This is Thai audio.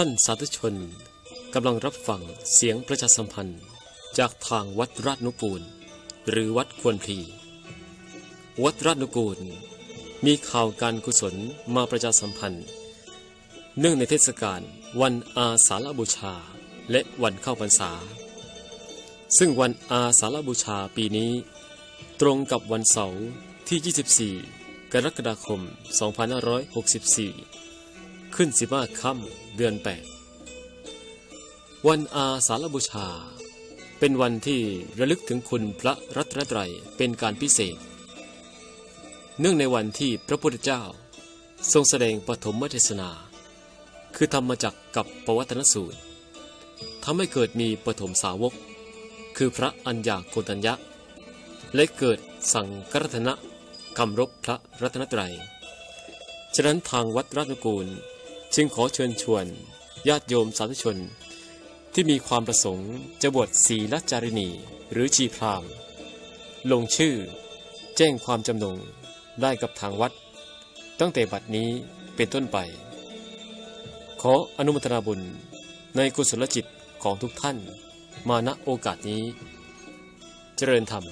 ท่านสาธุชนกำลังรับฟังเสียงประชาสัมพันธ์ จากทางวัดราชนุกูล หรือวัดควรพลีวัดราชนุกูล มีข่าวการกุศลมาประชาสัมพันธ์ เนื่องในเทศกาลวันอาสาฬบูชาและวันเข้าพรรษา ซึ่งวันอาสาฬบูชาปีนี้ ตรงกับวันเสาร์ที่ 24 กรกฎาคม 2564 ขึ้น15ค่ำเดือน8วันอาสาฬบูชา เป็นวันที่ระลึกถึงคุณพระรัตนตรัยเป็นการพิเศษ เนื่องในวันที่พระพุทธเจ้า ทรงแสดงปฐมเทศนา คือธรรมจักกับปวัตนสูตรทำให้เกิดมีปฐมสาวก คือพระอัญญาโกตัญญะ และเกิดสังกรัตนะคำรบพระรัตนตรัย ฉะนั้นทางวัดราชกูล จึงขอเชิญชวนญาติโยมสาธุชน ที่มีความประสงค์จะบวชศีลจารินีหรือชีพราม ลงชื่อ แจ้งความจำนงได้กับทางวัด ตั้งแต่บัดนี้เป็นต้นไป ขออนุโมทนาบุญในกุศลจิตของทุกท่าน มาณโอกาสนี้ เจริญธรรม